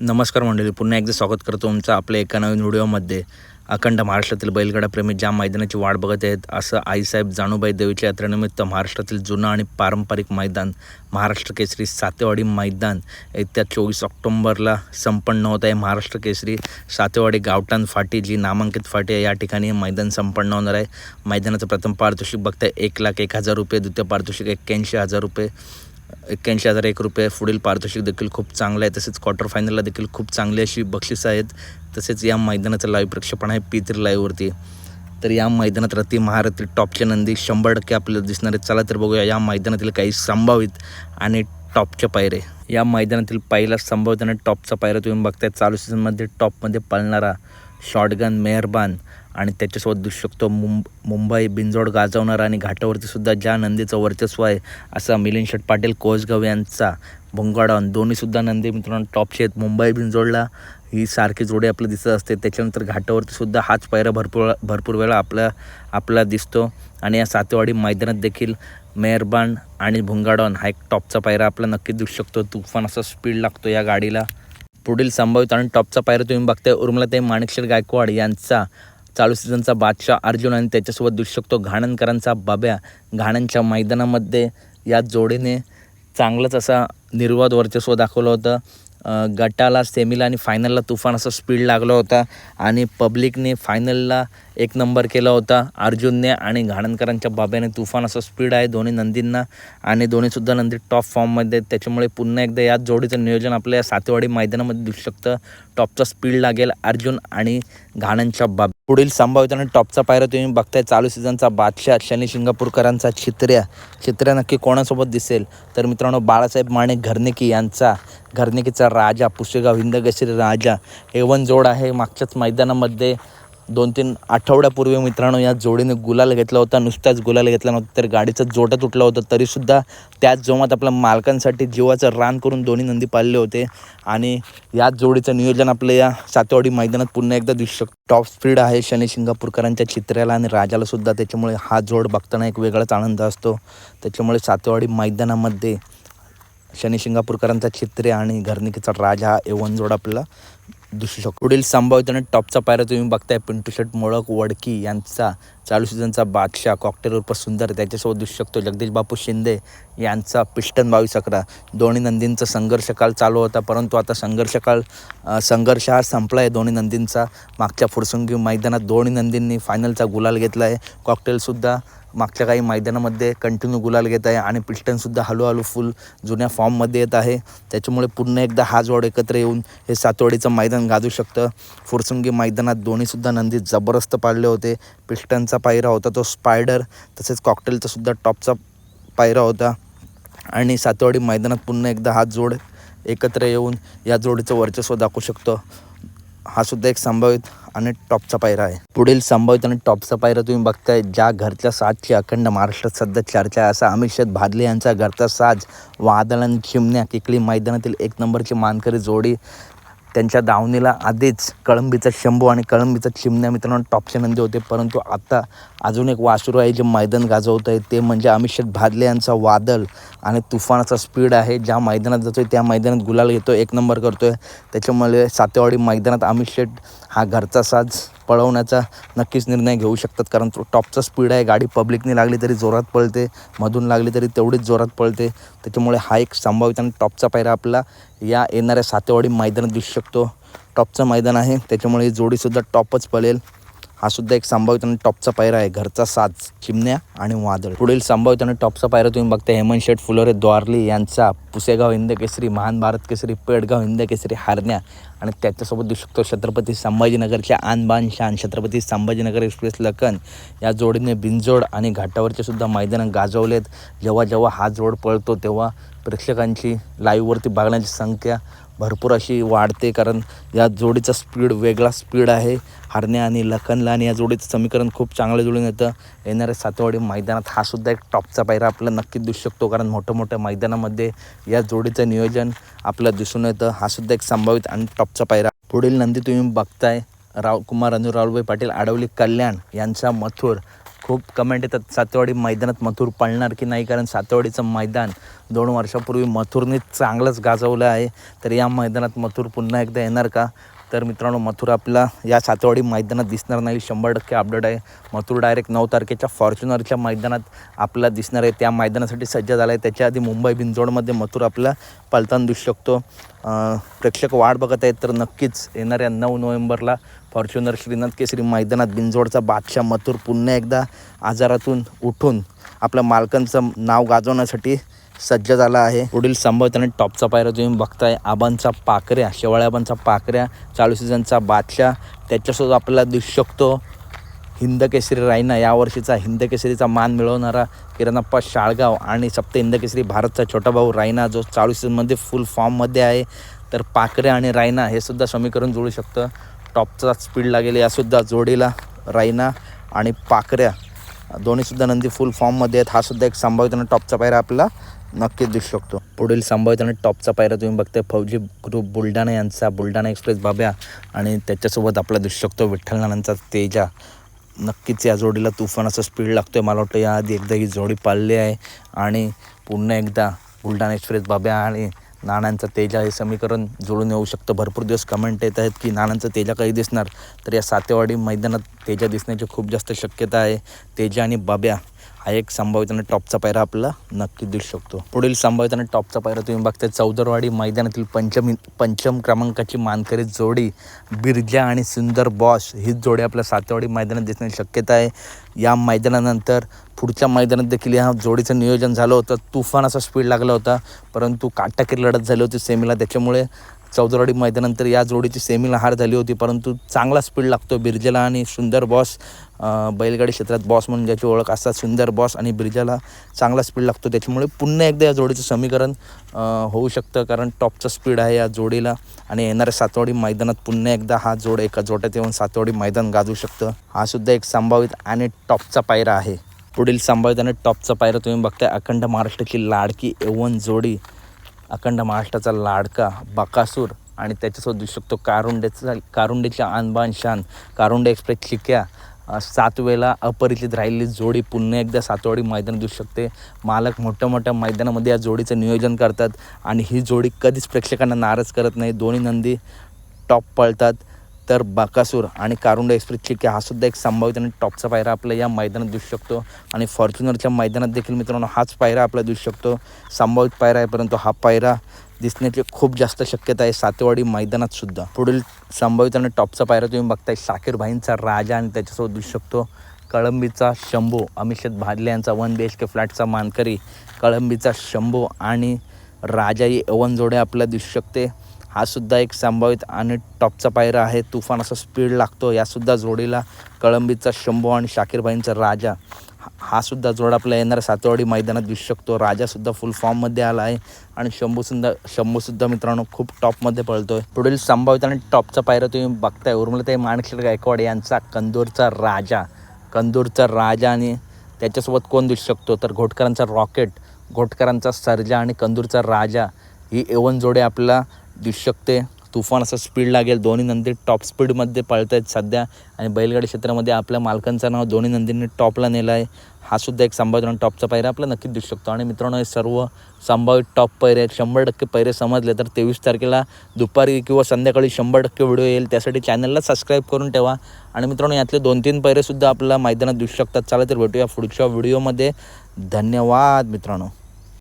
नमस्कार मंडळी पुन्हा एकदा स्वागत करतो तुमचं आपल्या एका नवीन व्हिडिओमध्ये. अखंड महाराष्ट्रातील बैलगाडाप्रेमी ज्या मैदानाची वाट बघत आहेत असं आईसाहेब जाणूबाई देवीच्या यात्रेनिमित्त महाराष्ट्रातील जुनं आणि पारंपरिक मैदान महाराष्ट्र केसरी सातेवाडी मैदान येत्या चोवीस ऑक्टोंबरला संपन्न होत आहे. महाराष्ट्र केसरी सातेवाडी गावठाण फाटी जी नामांकित फाटी आहे या ठिकाणी मैदान संपन्न होणार आहे. मैदानाचं प्रथम पारितोषिक बघताय एक लाख एक हजार रुपये द्वितीय पारितोषिक एक्क्याऐंशी हजार रुपये. एक्क्याऐंशी हजार एक रुपये. पुढील पारितोषिक देखील खूप चांगलं आहे. तसेच क्वार्टर फायनलला देखील खूप चांगली अशी बक्षीस आहेत. तसेच या मैदानाचं लाईव्ह प्रक्षेपण आहे पी थ्री लाईव्हवरती तर या मैदानात रती महारथी टॉपच्या नंदी शंभर टक्के आपल्याला दिसणार आहेत. चला तर बघूया या मैदानातील काही संभावित आणि टॉपचे पायरे. या मैदानातील पहिला संभावित आणि टॉपचा पायरा तुम्ही बघताय. चालू सीझनमध्ये टॉपमध्ये पळणारा शॉटगन मेहरबान आणि त्याच्यासोबत दिसू शकतो मुंब मुंबई बिंजोड गाजवणारा आणि घाटावरतीसुद्धा ज्या नंदीचं वर्चस्व आहे असा मिलिंद शेठ पाटील कोसगाव यांचा भोंगाडॉन दोन्हीसुद्धा नंदी मित्रांनो टॉपचे आहेत मुंबई बिंजोडला ही सारखी जोडी आपलं दिसत असते. त्याच्यानंतर घाटावरतीसुद्धा हाच पायरा भरपूर भरपूर वेळा आपला आपला दिसतो. आणि या सातेवाडी मैदानात देखील मेहरबान आणि भुंगाडॉन हा एक टॉपचा पायरा आपला नक्की दिसू शकतो. तुफान असा स्पीड लागतो या गाडीला. पुढील संभावित आणि टॉपचा पायरा तुम्ही बघताय. उर्मिलाताई माणिकशेठ गायकवाड यांचा चालू सीझनचा बादशाह अर्जुन आणि त्याच्यासोबत दिसू शकतो घाणनकरांचा बाब्या. घाणनच्या मैदानामध्ये या जोडीने चांगलंच असा निर्वाद वर्चस्व दाखवलं होतं. गटाला सेमीला आणि फायनलला तुफान असा स्पीड लागला होता. आणि पब्लिकने फायनलला एक नंबर केला होता. अर्जुनने आणि घाणनकरांच्या बाब्याने तुफान असं स्पीड आहे. दोन्ही नंदींना आणि दोन्हीसुद्धा नंदी टॉप फॉर्ममध्ये आहेत त्याच्यामुळे पुन्हा एकदा याच जोडीचं नियोजन आपल्या सातेवाडी मैदानामध्ये दिसू शकतं. टॉपचा स्पीड लागेल अर्जुन आणि घाणनच्या बाब पुढील संभावित आणि टॉपचा पायरा तुम्ही बघताय. चालू सीझनचा बादशाह शनी शिंगापूरकरांचा चित्र्या चित्र्या नक्की कोणासोबत दिसेल? तर मित्रांनो बाळासाहेब माणे घरनेकी यांचा घरनिकीचा राजा पुसेगाव हिंदकेसरी राजा एवन जोड आहे. मागच्याच मैदानामध्ये दोन तीन आठवड्यापूर्वी मित्रांनो या जोडीने गुलाल घेतला होता. नुसताच गुलाल घेतला नव्हता तर गाडीचा जोडा तुटला होता. तरीसुद्धा त्याच जोमात आपल्या मालकांसाठी जीवाचं रान करून दोन्ही नंदी पाळले होते. आणि याच जोडीचं नियोजन आपलं या सातेवाडी मैदानात पुन्हा एकदा दिसू शकतो टॉप स्पीड आहे. शनी शिंगापूरकरांच्या चित्र्याला आणि राजालासुद्धा त्याच्यामुळे हा जोड बघताना एक वेगळाच आनंद असतो. त्याच्यामुळे सातेवाडी मैदानामध्ये शनी शिंगापूरकरांचा चित्रे आणि घरनिकीचा राजा हा एवन जोड आपल्याला दिसू शकतो. पुढील संभावित आणि टॉपचा पायरा तुम्ही बघताय पिंटू शेट मोळक वडकी यांचा चालू सीझनचा बादशाह कॉकटेल सुंदर त्याच्यासोबत दिसू शकतो. जगदीश बापू शिंदे यांचा पिष्टन बावीस अकरा. दोन्ही नंदींचा संघर्षकाळ चालू होता परंतु आता संघर्ष काळ संघर्ष हा संपला आहे दोन्ही नंदींचा. मागच्या फुरसुंगी मैदानात दोन्ही नंदींनी फायनलचा गुलाल घेतला आहे कॉकटेलसुद्धा मागच्या काही मैदानामध्ये कंटिन्यू गुलाल घेत आहे आणि पिस्टनसुद्धा हळूहळू फुल जुन्या फॉर्ममध्ये येत आहे. त्याच्यामुळे पुन्हा एकदा हा जोड एकत्र येऊन हे सातवाडीचं मैदान गाजू शकतं. फुरसुंगी मैदानात दोन्हीसुद्धा नंदी जबरदस्त पाडले होते. पिस्टनचा पायरा होता तो स्पायडर तसेच कॉकटेलचा सुद्धा टॉपचा पायरा होता. आणि सातवाडी मैदानात पुन्हा एकदा हा जोड एकत्र येऊन या जोडीचं वर्चस्व दाखवू शकतो. हा सुद्धा एक संभावित आणि टॉपचा पायरा आहे. पुढील संभावित आणि टॉपचा पायरा तुम्ही बघताय ज्या घरच्या साजची अखंड महाराष्ट्रात सध्या चर्चा आहे असा अमित भादले यांचा घरचा साज वादळ आणि चिमण्या किकली मैदानातील एक नंबरची मानकरी जोडी त्यांच्या दावणीला आधीच कळंबीचा शंभू आणि कळंबीचा चिमण्या मित्रांनो टॉपचे नंदी होते. परंतु आता अजून एक वासरू आहे जे मैदान गाजवत आहे ते म्हणजे अमित भादले यांचा वादळ आणि तुफानाचा स्पीड आहे. ज्या मैदानात जातो त्या मैदानात गुलाल घेतो एक नंबर करतो आहे त्याच्यामुळे सातेवाडी मैदानात अमित हा घरचा साज पळवण्याचा नक्कीच निर्णय घेऊ शकतात. कारण तो टॉपचा स्पीड आहे. गाडी पब्लिकने लागली तरी जोरात पळते. मधून लागली तरी तेवढीच जोरात पळते. त्याच्यामुळे हा एक संभावित आणि टॉपचा पायरा आपला या येणाऱ्या सातेवाडी मैदानात दिसू शकतो. टॉपचं मैदान आहे. त्याच्यामुळे ही जोडीसुद्धा टॉपच पळेल. हा सुद्धा एक संभावित टॉपचा पायरा आहे. घरचा साज चिमण्या आणि वादळ. पुढील संभावित टॉपचा पायरा तुम्ही बघता हेमंत शेठ फुलोरे द्वारली यांचा पुसेगाव हिंद केसरी महान भारत केसरी पेडगाव हिंद केसरी हारण्या आणि त्याच्यासोबत देऊ शकतो छत्रपती संभाजीनगरच्या आणबान शान छत्रपती संभाजीनगर एक्सप्रेस लखन. या जोडीने बिनजोड आणि घाटावरचे सुद्धा मैदानं गाजवलेत. जेव्हा जेव्हा हा जोड पळतो तेव्हा प्रेक्षकांची लाईव्हवरती बघण्याची संख्या भरपूर अशी वाढते कारण या जोडीचा स्पीड वेगळा स्पीड आहे. हरण्या आणि लखनला आणि या जोडीचं समीकरण खूप चांगलं जुळून येतं. येणाऱ्या सातवाडी मैदानात हा सुद्धा एक टॉपचा पायरा आपला नक्कीच दिसू शकतो कारण मोठ्या मोठ्या मैदानामध्ये या जोडीचं नियोजन आपल्याला दिसून येतं. हा सुद्धा एक संभावित आणि टॉपचा पायरा. पुढील नंदी तुम्ही बघताय. राव कुमार अनु राहुलभाई पाटील आडवली कल्याण यांचा मथुर खूप कमेंट येतात. सातेवाडी मैदानात मथुर पळणार की नाही? कारण सातेवाडीचं मैदान दोन वर्षापूर्वी मथुरने चांगलंच गाजवलं आहे. तर या मैदानात मथुर पुन्हा एकदा येणार का? तर मित्रांनो मथुर आपला या सातवाडी मैदानात दिसणार नाही. शंभर टक्के अपडेट आहे. मथुर डायरेक्ट नऊ तारखेच्या फॉर्च्युनरच्या मैदानात आपला दिसणार आहे. त्या मैदानासाठी सज्ज झाला आहे. त्याच्या आधी मुंबई बिंजोडमध्ये मथुर आपला पलतान दिसू शकतो. प्रेक्षक वाट बघत आहेत तर नक्कीच येणाऱ्या नऊ नोव्हेंबरला फॉर्च्युनर श्रीनाथ केसरी मैदानात बिंजोडचा बादशाह मथुर पुन्हा एकदा आजारातून उठून आपल्या मालकांचं नाव गाजवण्यासाठी सज्ज झाला आहे. पुढील संभव त्याने टॉपचा पायरा तुम्ही बघताय. आबांचा पाकऱ्या शेवाळ्याबांचा पाकऱ्या चालू सीझनचा बादशाह त्याच्यासोबत आपल्याला दिसू शकतो. हिंद केसरी रायना यावर्षीचा हिंद केसरीचा मान मिळवणारा किरणप्पा शाळगाव आणि सप्त हिंद केसरी भारतचा छोटा भाऊ रायना जो चालू सीझनमध्ये फुल फॉर्ममध्ये आहे. तर पाकऱ्या आणि रायना हे सुद्धा समीकरण जोडू शकतं. टॉपचा स्पीड लागेल यासुद्धा जोडीला रायना आणि पाकऱ्या. दोन्हीसुद्धा नंदी फुल फॉर्ममध्ये आहेत. हा सुद्धा एक संभाव्यतेनं टॉपचा पायरा आपला नक्कीच दिसू शकतो. पुढील संभाव्यतेनं टॉपचा पायरा तुम्ही बघताय फौजी ग्रुप बुलढाणा यांचा बुलढाणा एक्सप्रेस बाब्या आणि त्याच्यासोबत आपला दिसू शकतो विठ्ठलनानांचा तेजा. नक्कीच या जोडीला तुफान असं स्पीड लागतो आहे मला वाटतं याआधी एकदा ही जोडी पाळली आहे आणि पुन्हा एकदा बुलढाणा एक्सप्रेस बाब्या आणि नाण्यांचा तेजा हे समीकरण जुळून येऊ शकतं. भरपूर दिवस कमेंट येत आहेत की नाण्यांचा तेजा काही दिसणार? तर या सातेवाडी मैदानात तेजा दिसण्याची खूप जास्त शक्यता आहे. तेजा आणि बाब्या हा एक संभाव्यतेने टॉपचा पायरा आपला नक्की दिसू शकतो. पुढील संभाव्यतेने टॉपचा पायरा तुम्ही बघताय चौदरवाडी मैदानातील पंचमी पंचम क्रमांकाची मानकरी जोडी बिरजा आणि सुंदर बॉस ही जोडी आपल्या सातेवाडी मैदानात दिसण्याची शक्यता आहे. या मैदानानंतर पुढच्या मैदानात देखील या जोडीचं नियोजन झालं होतं. तुफान असा स्पीड लागला होता परंतु काटाकीर लढत झाली होती सेमीला त्याच्यामुळे चौदरवाडी मैदानानंतर या जोडीची सेमीला हार झाली होती परंतु चांगला स्पीड लागतो बिरजेला आणि सुंदर बॉस बैलगाडी क्षेत्रात बॉस म्हणून ज्याची ओळख असतात सुंदर बॉस आणि बिरजाला चांगला स्पीड लागतो. त्याच्यामुळे पुन्हा एकदा या जोडीचं समीकरण होऊ शकतं कारण टॉपचं स्पीड आहे या जोडीला आणि येणाऱ्या सातवाडी मैदानात पुन्हा एकदा हा जोड एका जोट्यात येऊन सातवाडी मैदान गाजवू शकतं. हा सुद्धा एक संभावित आणि टॉपचा पायरा आहे. पुढील संभावित आणि टॉपचा पायरा तुम्ही बघताय अखंड महाराष्ट्राची लाडकी एवन जोडी. अखंड महाराष्ट्राचा लाडका बकासूर आणि त्याच्यासोबत दिसू शकतो कारुंडेचा कारुंडेच्या आनबान शान कारुंडे एक्सप्रेस चिक्या. सात वेळेला अपरिचित राहिलेली जोडी पुन्हा एकदा सातवाडी मैदान दिसू शकते. मालक मोठ्या मोठ्या मैदानामध्ये या जोडीचं नियोजन करतात आणि ही जोडी कधीच प्रेक्षकांना नाराज करत नाही. दोन्ही नंदी टॉप पळतात. तर बाकासूर आणि कारुंडा एक्सप्रेस चिक्या हा सुद्धा एक संभाव्यतेने टॉपचा पायरा आपल्या या मैदानात दिसू शकतो. आणि फॉर्च्युनरच्या मैदानात देखील मित्रांनो हाच पायरा आपला दिसू शकतो. संभावित पायरा आहे परंतु हा पायरा दिसण्याची खूप जास्त शक्यता आहे सातेवाडी मैदानात सुद्धा. पुढील संभावित आणि टॉपचा पायरा तुम्ही बघताय शाकीर भाईंचा राजा आणि त्याच्यासोबत दिसू शकतो. कळंबीचा शंभू अमिषद भादले यांचा वन बी एच के फ्लॅटचा मानकरी. कळंबीचा शंभू आणि राजा ही अवन जोडे आपल्याला दिसू शकते. हा सुद्धा एक संभावित आणि टॉपचा पायरा आहे. तुफान असा स्पीड लागतो. यासुद्धा जोडीला कळंबीचा शंभू आणि शाकीरबाईंचा राजा. हा- सुद्धा जोड आपल्या येणाऱ्या सातवाडी मैदानात दिसू शकतो. राजासुद्धा फुल फॉर्ममध्ये आला आहे आणि शंभूसुद्धा शंभूसुद्धा मित्रांनो खूप टॉपमध्ये पळतोय. पुढील संभावित आणि टॉपचा पायरा तुम्ही बघताय. उर्मिलाताई माणिकशेठ गायकवाड यांचा कंदूरचा राजा. कंदूरचा राजा आणि त्याच्यासोबत कोण दिसू शकतो? तर घोटकरांचा रॉकेट घोटकरांचा सर्जा आणि कंदूरचा राजा. ही एवन जोडे आपला दिसू शकते तुफान असं स्पीड लागेल. दोन्ही नंदी टॉप स्पीडमध्ये पळत आहेत सध्या. आणि बैलगाडी क्षेत्रामध्ये आपल्या मालकांचं नाव दोन्ही नंदींनी टॉपला नेलं आहे हा सुद्धा एक संभाव्य टॉपचा पायरा आपला नक्कीच दिसू शकतो आणि मित्रांनो हे सर्व संभावित टॉप पैरे आहेत. शंभर टक्के पैरे समजले तर तेवीस तारखेला दुपारी किंवा संध्याकाळी शंभर टक्के व्हिडिओ येईल. त्यासाठी चॅनलला सबस्क्राईब करून ठेवा. आणि मित्रांनो यातले दोन तीन पैरेसुद्धा आपल्या मैदानात दिसू शकतात चला तर भेटूया पुढच्या व्हिडिओमध्ये धन्यवाद मित्रांनो.